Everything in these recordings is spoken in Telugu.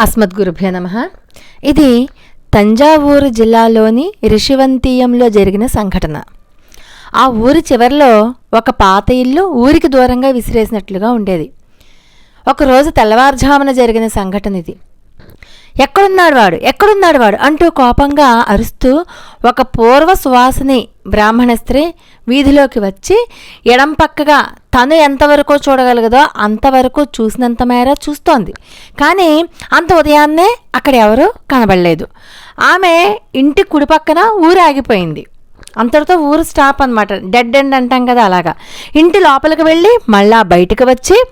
అస్మద్గురుభ్యో నమ. ఇది తంజావూరు జిల్లాలోని రిషివంతీయంలో జరిగిన సంఘటన. ఆ ఊరి చివరిలో ఒక పాత ఇల్లు ఊరికి దూరంగా విసిరేసినట్లుగా ఉండేది. ఒకరోజు తెల్లవారుజామున జరిగిన సంఘటన ఇది. ఎక్కడున్నాడు వాడు? ఎక్కడున్నాడు వాడు? అంటూ కోపంగా అరుస్తూ ఒక పూర్వ సువాసిని బ్రాహ్మణ స్త్రీ వీధిలోకి వచ్చి ఎడం పక్కగా తను ఎంతవరకు చూడగలగదో అంతవరకు చూసినంత మేర చూస్తోంది. కానీ అంత ఉదయాన్నే అక్కడ ఎవరు కనబడలేదు. ఆమె ఇంటి కుడి పక్కన ఊరు ఆగిపోయింది. అంతటితో ఊరు స్టాప్ అనమాట డెడ్ ఎండ్ అంటాం కదా అలాగా. ఇంటి లోపలికి వెళ్ళి మళ్ళా బయటకు వచ్చి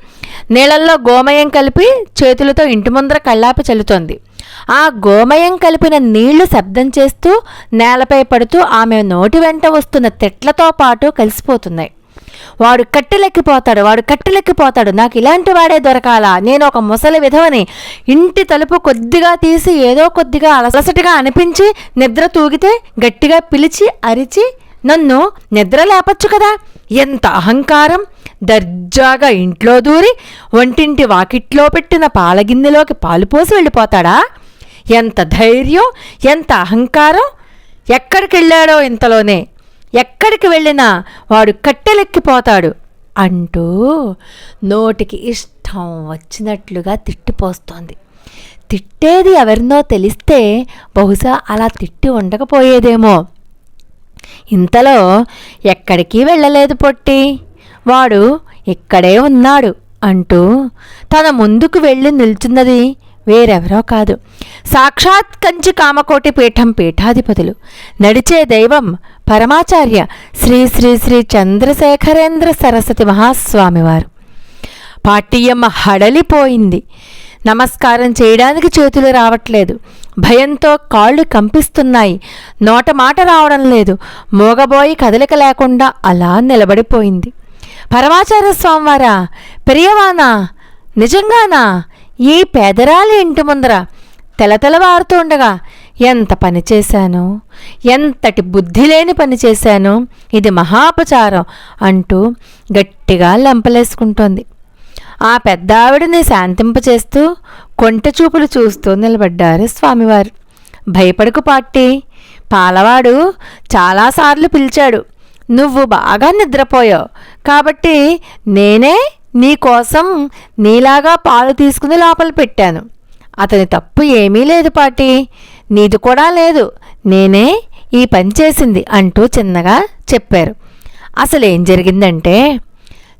నీళ్ళల్లో గోమయం కలిపి చేతులతో ఇంటి ముందర కళ్ళాపి చల్లుతోంది. ఆ గోమయం కలిపిన నీళ్ళు శబ్దం చేస్తూ నేలపై పడుతూ ఆమె నోటి వెంట వస్తున్న తిట్లతో పాటు కలిసిపోతున్నాయి. వాడు కట్టెలెక్కిపోతాడు వాడు కట్టెలెక్కిపోతాడు నాకు ఇలాంటి వాడే దొరకాలా? నేను ఒక ముసలి విధవని. ఇంటి తలుపు కొద్దిగా తీసి ఏదో కొద్దిగా అలసటగా అనిపించి నిద్ర తూగితే గట్టిగా పిలిచి అరిచి నన్ను నిద్ర లేపచ్చు కదా? ఎంత అహంకారం! దర్జాగా ఇంట్లో దూరి వంటింటి వాకిట్లో పెట్టిన పాలగిన్నెలోకి పాలు పోసి వెళ్ళిపోతాడా? ఎంత ధైర్యం ఎంత అహంకారం! ఎక్కడికి వెళ్ళాడో ఇంతలోనే. ఎక్కడికి వెళ్ళినా వాడు కట్టెలెక్కిపోతాడు అంటూ నోటికి ఇష్టం వచ్చినట్లుగా తిట్టిపోస్తోంది తిట్టేది ఎవరినో తెలిస్తే బహుశా అలా తిట్టి ఉండకపోయేదేమో. ఇంతలో ఎక్కడికి వెళ్ళలేదు పొట్టి? వాడు ఇక్కడే ఉన్నాడు అంటూ తన ముందుకు వెళ్ళి నిల్చున్నది వేరెవరో కాదు. సాక్షాత్ కంచి కామకోటి పీఠం పీఠాధిపతులు. నడిచే దైవం పరమాచార్య శ్రీ శ్రీ శ్రీ చంద్రశేఖరేంద్ర సరస్వతి మహాస్వామివారు. పాటియమ్మ హడలిపోయింది. నమస్కారం చేయడానికి చేతులు రావట్లేదు. భయంతో కాళ్ళు కంపిస్తున్నాయి. నోట మాట రావడం లేదు. మోగబోయి కదలిక లేకుండా అలా నిలబడిపోయింది. పరమాచార్య స్వామివారా పెరియవానా నిజంగానా? ఈ పేదరాలి ఇంటి ముందర తెలతెలవారుతూ ఉండగా ఎంత పని చేశాను? ఎంతటి బుద్ధి లేని పని చేశాను? ఇది మహాపచారం అంటూ గట్టిగా లెంపలేసుకుంటోంది. ఆ పెద్ద ఆవిడని శాంతింపచేస్తూ కొంట చూపులు చూస్తూ నిలబడ్డారు స్వామివారు. భయపడకు పాట్టి పాలవాడు చాలాసార్లు పిలిచాడు. నువ్వు బాగా నిద్రపోయావు. కాబట్టి నేనే నీకోసం నీలాగా పాలు తీసుకుని లోపల పెట్టాను. అతని తప్పు ఏమీ లేదు పాటి నీది కూడా లేదు. నేనే ఈ పని చేసింది అంటూ చిన్నగా చెప్పారు. అసలు ఏం జరిగిందంటే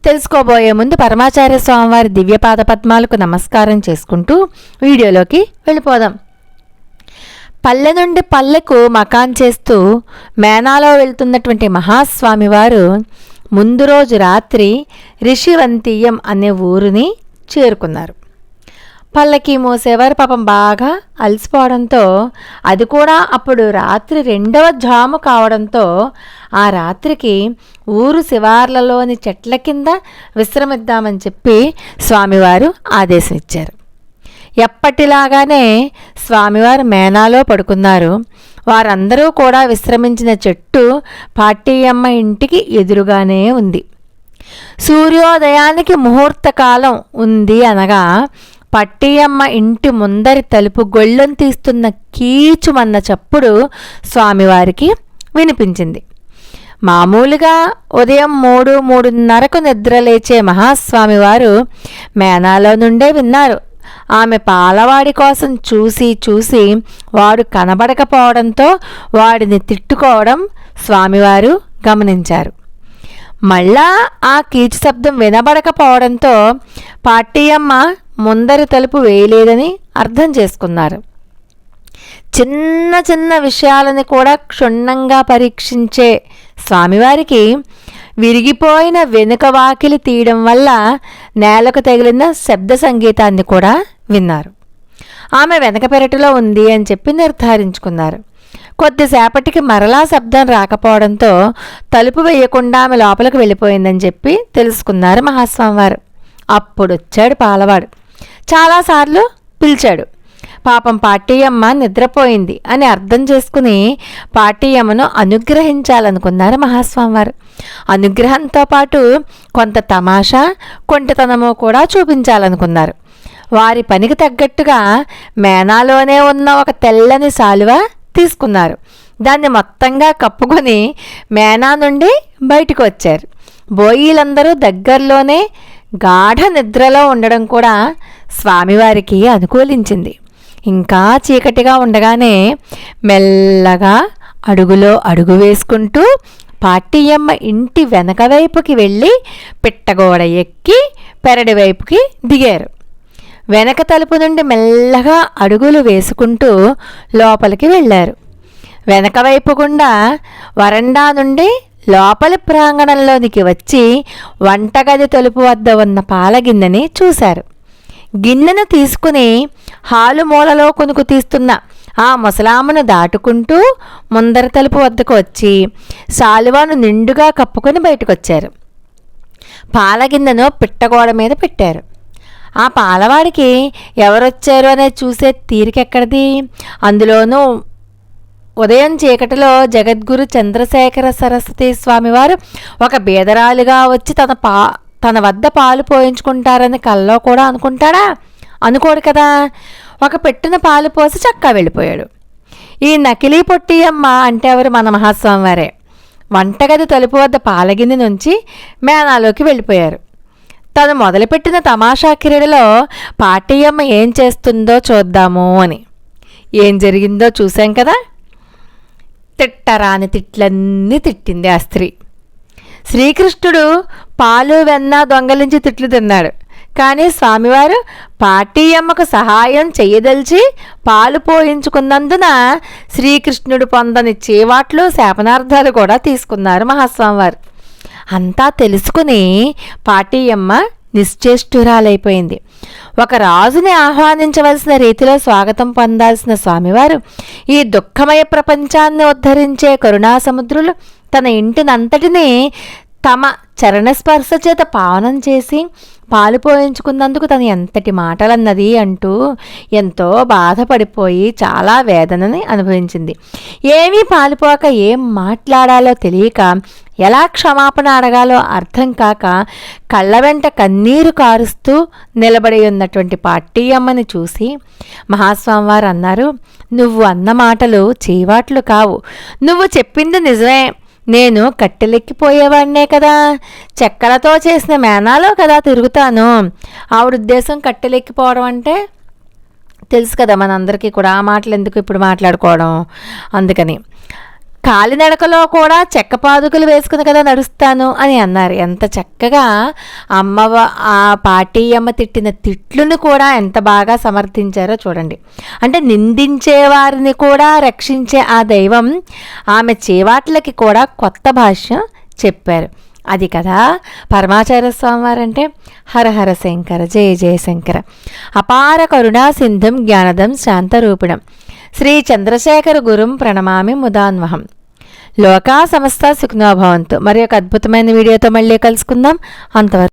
తెలుసుకోబోయే ముందు పరమాచార్య స్వామివారి దివ్యపాద పద్మాలకు నమస్కారం చేసుకుంటూ వీడియోలోకి వెళ్ళిపోదాం. పల్లె నుండి పల్లెకు మకాన్ చేస్తూ మేనాలో వెళ్తున్నటువంటి మహాస్వామివారు ముందు రోజు రాత్రి రిషివంతీయం అనే ఊరిని చేరుకున్నారు. పల్లకి మోసేవారు పాపం బాగా అలసిపోవడంతో అది కూడా అప్పుడు రాత్రి రెండవ జాము కావడంతో ఆ రాత్రికి ఊరు శివార్లలోని చెట్ల కింద విశ్రమిద్దామని చెప్పి స్వామివారు ఆదేశం ఇచ్చారు. ఎప్పటిలాగానే స్వామివారు మేనాలో పడుకున్నారు. వారందరూ కూడా విశ్రమించిన చెట్టు పాటియమ్మ ఇంటికి ఎదురుగానే ఉంది. సూర్యోదయానికి ముహూర్తకాలం ఉంది అనగా పట్టియమ్మ ఇంటి ముందరి తలుపు గొళ్ళం తీస్తున్న కీచుమన్న చప్పుడు స్వామివారికి వినిపించింది. మామూలుగా ఉదయం మూడు మూడున్నరకు నిద్రలేచే మహాస్వామివారు మేనాలో నుండే విన్నారు. ఆమె పాలవాడి కోసం చూసి చూసి వాడు కనబడకపోవడంతో వాడిని తిట్టుకోవడం స్వామివారు గమనించారు. మళ్ళా ఆ కీచు శబ్దం వినబడకపోవడంతో పాటియమ్మ ముందరి తలుపు వేయలేదని అర్థం చేసుకున్నారు. చిన్న చిన్న విషయాలని కూడా క్షుణ్ణంగా పరీక్షించే స్వామివారికి విరిగిపోయిన వెనుక వాకిలి తీయడం వల్ల నేలకు తగిలిన శబ్ద సంగీతాన్ని కూడా విన్నారు. ఆమె వెనక పెరటిలో ఉంది అని చెప్పి నిర్ధారించుకున్నారు. కొద్దిసేపటికి మరలా శబ్దం రాకపోవడంతో తలుపు వేయకుండా ఆమె లోపలికి వెళ్ళిపోయిందని చెప్పి తెలుసుకున్నారు మహాస్వామివారు. అప్పుడు వచ్చాడు పాలవాడు. చాలాసార్లు పిలిచాడు. పాపం పాటియమ్మ నిద్రపోయింది అని అర్థం చేసుకుని పాటియమ్మను అనుగ్రహించాలనుకున్నారు మహాస్వామివారు. అనుగ్రహంతో పాటు కొంత తమాషా కొంటతనము కూడా చూపించాలనుకున్నారు. వారి పనికి తగ్గట్టుగా మేనాలోనే ఉన్న ఒక తెల్లని శాలువ తీసుకున్నారు. దాన్ని మొత్తంగా కప్పుకొని మేనా నుండి బయటకు వచ్చారు. బోయీలందరూ దగ్గరలోనే గాఢ నిద్రలో ఉండడం కూడా స్వామివారికి అనుకూలించింది. ఇంకా చీకటిగా ఉండగానే మెల్లగా అడుగులో అడుగు వేసుకుంటూ పాటియమ్మ ఇంటి వెనక వైపుకి వెళ్ళి పిట్టగోడ ఎక్కి పెరడి వైపుకి దిగారు. వెనక తలుపు నుండి మెల్లగా అడుగులు వేసుకుంటూ లోపలికి వెళ్ళారు. వెనక వైపు గుండా వరండా నుండి లోపలి ప్రాంగణంలోనికి వచ్చి వంటగది తలుపు వద్ద ఉన్న పాల గిన్నెని చూశారు. గిన్నెను తీసుకుని హాలు మూలలో కొనుకు తీస్తున్న ఆ ముసలామును దాటుకుంటూ ముందర తలుపు వద్దకు వచ్చి శాలువాను నిండుగా కప్పుకొని బయటకొచ్చారు. పాల గిన్నెను పిట్టగోడ మీద పెట్టారు. ఆ పాలవాడికి ఎవరొచ్చారు అనేది చూసే తీరికెక్కడిది? అందులోనూ ఉదయం చీకటిలో జగద్గురు చంద్రశేఖర సరస్వతి స్వామివారు ఒక బీదరాలుగా వచ్చి తన పా తన వద్ద పాలు పోయించుకుంటారని కల్లో కూడా అనుకుంటాడా? అనుకోడు కదా. ఒక పెట్టిన పాలు పోసి చక్కా వెళ్ళిపోయాడు. ఈ నకిలీ పొట్టి అమ్మ అంటే ఎవరు మన మహాస్వామి వారే వంటగది తలుపు వద్ద పాలగిన్నె నుంచి మేనాలోకి వెళ్ళిపోయారు. తను మొదలుపెట్టిన తమాషా క్రీడలో పాటియమ్మ ఏం చేస్తుందో చూద్దాము అని. ఏం జరిగిందో చూశాం కదా? తిట్టరాని తిట్లన్నీ తిట్టింది ఆ స్త్రీ. శ్రీకృష్ణుడు పాలు వెన్న దొంగలించి తిట్లు తిన్నాడు. కానీ స్వామివారు పాటియమ్మకు సహాయం చేయదలిచి పాలు పోయించుకున్నందున శ్రీకృష్ణుడు పొందని చేవాట్లు శాపనార్థాలు కూడా తీసుకున్నారు మహాస్వామివారు. అంతా తెలుసుకుని పాటియమ్మ నిశ్చేష్టురాలైపోయింది. ఒక రాజుని ఆహ్వానించవలసిన రీతిలో స్వాగతం పొందాల్సిన స్వామివారు ఈ దుఃఖమయ ప్రపంచాన్ని ఉద్ధరించే కరుణా సముద్రులు తన ఇంటినంతటినీ తమ చరణస్పర్శ చేత పావనం చేసి పాలు పోయించుకున్నందుకు తను ఎంతటి మాటలన్నది అంటూ ఎంతో బాధపడిపోయి చాలా వేదనని అనుభవించింది. ఏమీ పాలుపోక ఏం మాట్లాడాలో తెలియక ఎలా క్షమాపణ అడగాలో అర్థం కాక కళ్ళ వెంట కన్నీరు కారుస్తూ నిలబడి ఉన్నటువంటి పాట్టియమ్మని చూసి మహాస్వామివారు అన్నారు నువ్వు అన్న మాటలు చేవాట్లు కావు. నువ్వు చెప్పింది నిజమే. నేను కట్టెలెక్కిపోయేవాడినే కదా. చెక్కలతో చేసిన మేనాలో కదా తిరుగుతాను. ఆవిడ ఉద్దేశం కట్టెలెక్కిపోవడం అంటే తెలుసు కదా మనందరికీ కూడా ఆ మాటలు ఎందుకు ఇప్పుడు మాట్లాడుకోవడం? అందుకని కాలినడకలో కూడా చెక్క పాదుకలు వేసుకుని కదా నడుస్తాను అని అన్నారు. ఎంత చక్కగా అమ్మవ ఆ పాటి అమ్మ తిట్టిన తిట్లును కూడా ఎంత బాగా సమర్థించారో చూడండి. అంటే నిందించే వారిని కూడా రక్షించే ఆ దైవం ఆమె చేవాట్లకి కూడా కొత్త భాష్యం చెప్పారు. అది కదా పరమాచార్య స్వామివారు అంటే హరహర శంకర జయ జయ శంకర. అపార కరుణా సింధం జ్ఞానదం శాంతరూపిణం. శ్రీ చంద్రశేఖర గురుం ప్రణమామి ముదాన్వహం. లోకా సమస్త సుఖినోభవంతు మరి ఒక అద్భుతమైన వీడియోతో మళ్ళీ కలుసుకుందాం. అంతవరకు